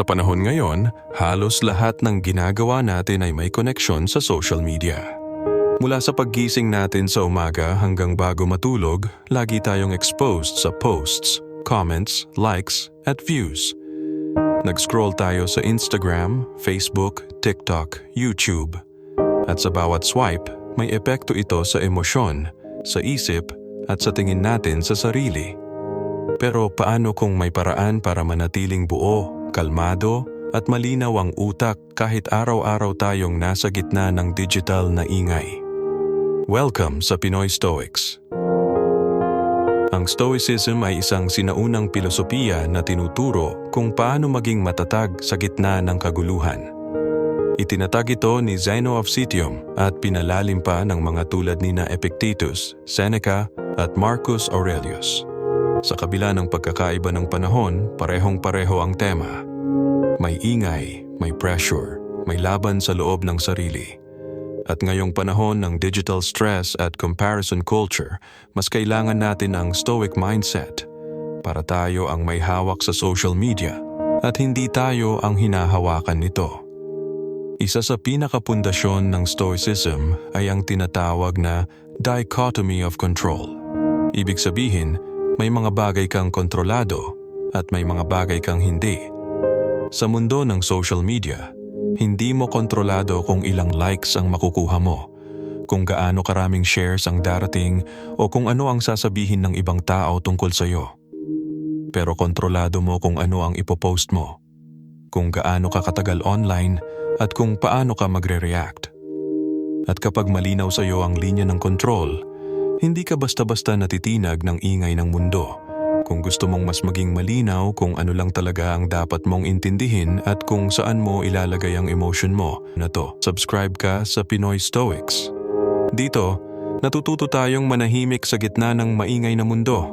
Sa panahon ngayon, halos lahat ng ginagawa natin ay may koneksyon sa social media. Mula sa paggising natin sa umaga hanggang bago matulog, lagi tayong exposed sa posts, comments, likes, at views. Nag-scroll tayo sa Instagram, Facebook, TikTok, YouTube. At sa bawat swipe, may epekto ito sa emosyon, sa isip, at sa tingin natin sa sarili. Pero paano kung may paraan para manatiling buo, kalmado, at malinaw ang utak kahit araw-araw tayong nasa gitna ng digital na ingay? Welcome sa Pinoy Stoics. Ang Stoicism ay isang sinaunang pilosopiya na tinuturo kung paano maging matatag sa gitna ng kaguluhan. Itinatag ito ni Zeno of Citium at pinalalim pa ng mga tulad ni na Epictetus, Seneca at Marcus Aurelius. Sa kabila ng pagkakaiba ng panahon, parehong-pareho ang tema. May ingay, may pressure, may laban sa loob ng sarili. At ngayong panahon ng digital stress at comparison culture, mas kailangan natin ang stoic mindset para tayo ang may hawak sa social media at hindi tayo ang hinahawakan nito. Isa sa pinakapundasyon ng Stoicism ay ang tinatawag na dichotomy of control. Ibig sabihin, may mga bagay kang kontrolado at may mga bagay kang hindi. Sa mundo ng social media, hindi mo kontrolado kung ilang likes ang makukuha mo, kung gaano karaming shares ang darating o kung ano ang sasabihin ng ibang tao tungkol sa iyo. Pero kontrolado mo kung ano ang ipopost mo, kung gaano ka katagal online at kung paano ka magre-react. At kapag malinaw sa iyo ang linya ng control, hindi ka basta-basta natitinag ng ingay ng mundo. Kung gusto mong mas maging malinaw kung ano lang talaga ang dapat mong intindihin at kung saan mo ilalagay ang emotion mo na to, subscribe ka sa Pinoy Stoics. Dito, natututo tayong manahimik sa gitna ng maingay na mundo.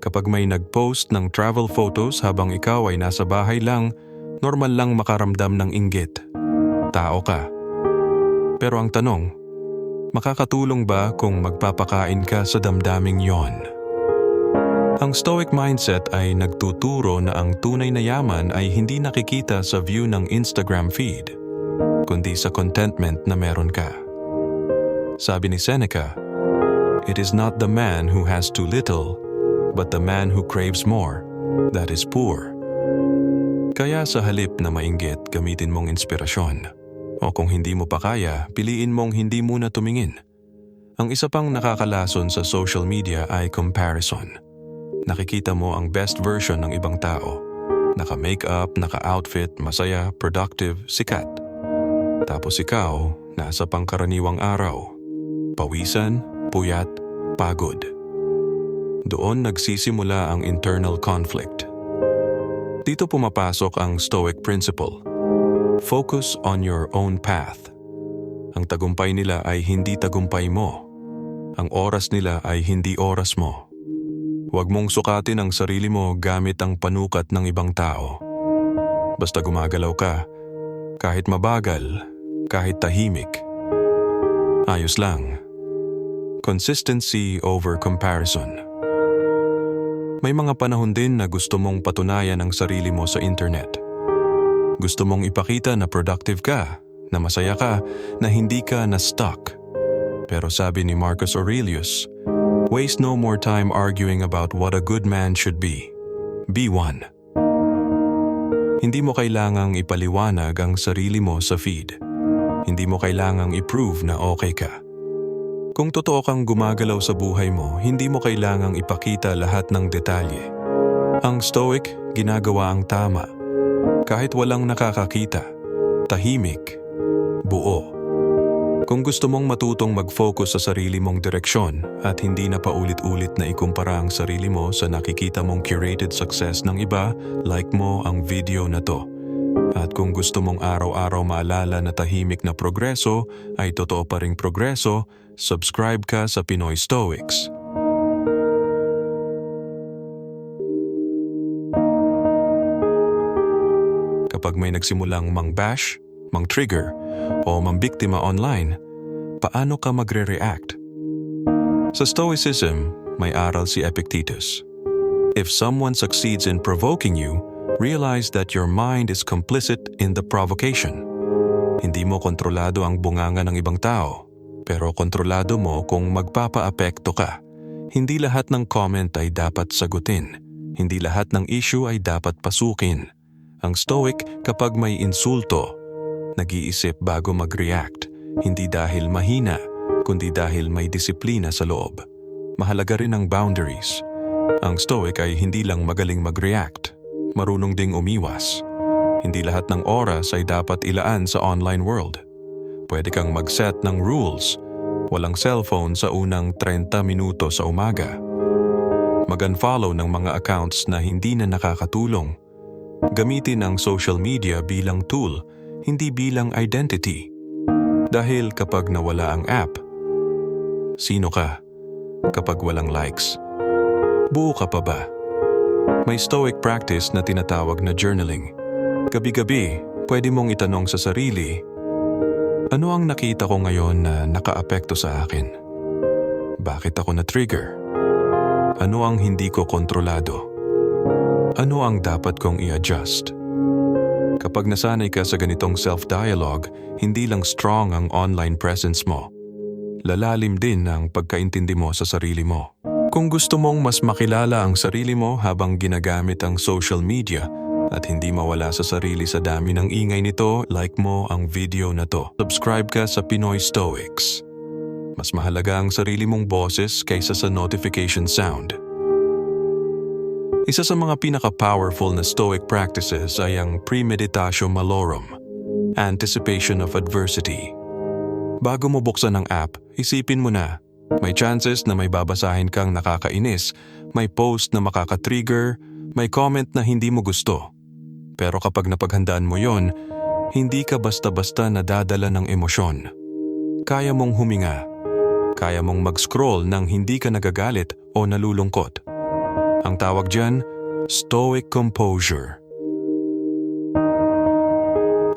Kapag may nag-post ng travel photos habang ikaw ay nasa bahay lang, normal lang makaramdam ng inggit. Tao ka. Pero ang tanong, makakatulong ba kung magpapakain ka sa damdaming yon? Ang Stoic mindset ay nagtuturo na ang tunay na yaman ay hindi nakikita sa view ng Instagram feed, kundi sa contentment na meron ka. Sabi ni Seneca, It is not the man who has too little, but the man who craves more, that is poor. Kaya sa halip na mainggit, gamitin mong inspirasyon. O kung hindi mo pa kaya, piliin mong hindi muna tumingin. Ang isa pang nakakalason sa social media ay comparison. Nakikita mo ang best version ng ibang tao. Naka-makeup, naka-outfit, masaya, productive, sikat. Tapos ikaw, nasa pangkaraniwang araw. Pawisan, puyat, pagod. Doon nagsisimula ang internal conflict. Dito pumapasok ang Stoic Principle. Focus on your own path. Ang tagumpay nila ay hindi tagumpay mo. Ang oras nila ay hindi oras mo. Huwag mong sukatin ang sarili mo gamit ang panukat ng ibang tao. Basta gumagalaw ka, kahit mabagal, kahit tahimik. Ayos lang. Consistency over comparison. May mga panahon din na gusto mong patunayan ang sarili mo sa internet. Gusto mong ipakita na productive ka, na masaya ka, na hindi ka na stuck. Pero sabi ni Marcus Aurelius, Waste no more time arguing about what a good man should be. Be one. Hindi mo kailangang ipaliwanag ang sarili mo sa feed. Hindi mo kailangang i-prove na okay ka. Kung totoo kang gumagalaw sa buhay mo, hindi mo kailangang ipakita lahat ng detalye. Ang stoic, ginagawa ang tama. Kahit walang nakakakita. Tahimik. Buo. Kung gusto mong matutong mag-focus sa sarili mong direksyon at hindi na paulit-ulit na ikumpara ang sarili mo sa nakikita mong curated success ng iba, like mo ang video na to. At kung gusto mong araw-araw maalala na tahimik na progreso ay totoo pa ring progreso, subscribe ka sa Pinoy Stoics. Kapag may nagsimulang mang-bash, mang-trigger, o mambiktima online, paano ka magre-react? Sa Stoicism, may aral si Epictetus. If someone succeeds in provoking you, realize that your mind is complicit in the provocation. Hindi mo kontrolado ang bunganga ng ibang tao, pero kontrolado mo kung magpapaapekto ka. Hindi lahat ng comment ay dapat sagutin. Hindi lahat ng issue ay dapat pasukin. Ang stoic kapag may insulto, nag-iisip bago mag-react, hindi dahil mahina, kundi dahil may disiplina sa loob. Mahalaga rin ang boundaries. Ang stoic ay hindi lang magaling mag-react, marunong ding umiwas. Hindi lahat ng oras ay dapat ilaan sa online world. Pwede kang mag-set ng rules. Walang cellphone sa unang 30 minuto sa umaga. Mag-unfollow ng mga accounts na hindi na nakakatulong. Gamitin ang social media bilang tool, hindi bilang identity. Dahil kapag nawala ang app, sino ka? Kapag walang likes, buo ka pa ba? May stoic practice na tinatawag na journaling. Gabi-gabi, pwede mong itanong sa sarili, ano ang nakita ko ngayon na nakaapekto sa akin? Bakit ako na-trigger? Ano ang hindi ko kontrolado? Ano ang dapat kong i-adjust? Kapag nasanay ka sa ganitong self-dialogue, hindi lang strong ang online presence mo. Lalalim din ang pagkaintindi mo sa sarili mo. Kung gusto mong mas makilala ang sarili mo habang ginagamit ang social media at hindi mawala sa sarili sa dami ng ingay nito, like mo ang video na to. Subscribe ka sa Pinoy Stoics. Mas mahalaga ang sarili mong boses kaysa sa notification sound. Isa sa mga pinaka-powerful na stoic practices ay ang premeditatio malorum, anticipation of adversity. Bago mo buksan ang app, isipin mo na, may chances na may babasahin kang nakakainis, may post na makaka-trigger, may comment na hindi mo gusto. Pero kapag napaghandaan mo yon, hindi ka basta-basta nadadala ng emosyon. Kaya mong huminga. Kaya mong mag-scroll nang hindi ka nagagalit o nalulungkot. Ang tawag dyan, stoic composure.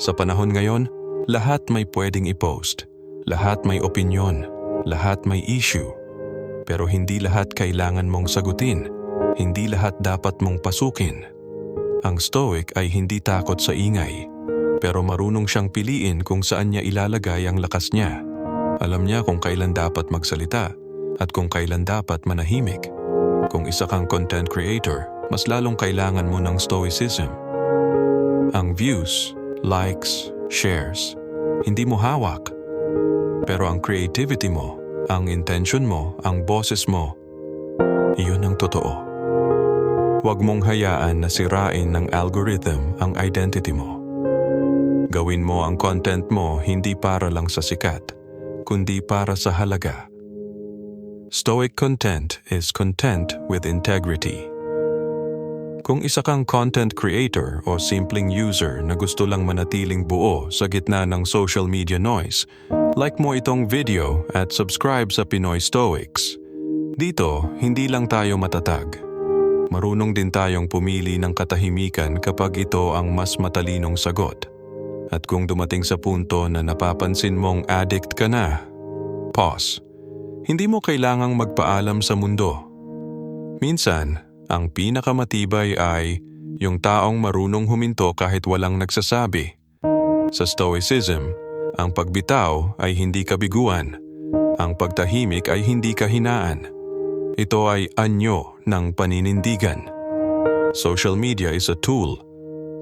Sa panahon ngayon, lahat may pwedeng i-post. Lahat may opinyon. Lahat may issue. Pero hindi lahat kailangan mong sagutin. Hindi lahat dapat mong pasukin. Ang stoic ay hindi takot sa ingay, pero marunong siyang piliin kung saan niya ilalagay ang lakas niya. Alam niya kung kailan dapat magsalita at kung kailan dapat manahimik. Kung isa kang content creator, mas lalong kailangan mo ng stoicism. Ang views, likes, shares, hindi mo hawak. Pero ang creativity mo, ang intention mo, ang boses mo, iyon ang totoo. Huwag mong hayaan na sirain ng algorithm ang identity mo. Gawin mo ang content mo hindi para lang sa sikat, kundi para sa halaga. Stoic content is content with integrity. Kung isa kang content creator o simpleng user na gusto lang manatiling buo sa gitna ng social media noise, like mo itong video at subscribe sa Pinoy Stoics. Dito, hindi lang tayo matatag marunong din tayong pumili ng katahimikan kapag ito ang mas matalinong sagot. At kung dumating sa punto na napapansin mong addict ka na, pause. Hindi mo kailangang magpaalam sa mundo. Minsan, ang pinakamatibay ay yung taong marunong huminto kahit walang nagsasabi. Sa Stoicism, ang pagbitaw ay hindi kabiguan. Ang pagtahimik ay hindi kahinaan. Ito ay anyo ng paninindigan. Social media is a tool,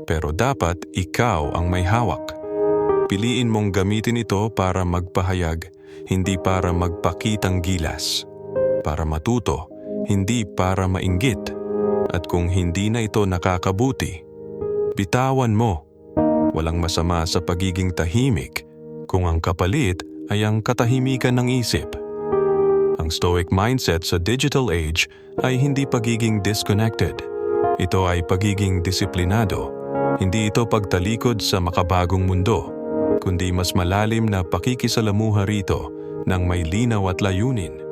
pero dapat ikaw ang may hawak. Piliin mong gamitin ito para magpahayag, hindi para magpakitang gilas. Para matuto, hindi para mainggit. At kung hindi na ito nakakabuti, bitawan mo. Walang masama sa pagiging tahimik kung ang kapalit ay ang katahimikan ng isip. Ang stoic mindset sa digital age ay hindi pagiging disconnected. Ito ay pagiging disiplinado. Hindi ito pagtalikod sa makabagong mundo, kundi mas malalim na pakikisalamuha rito ng may linaw at layunin.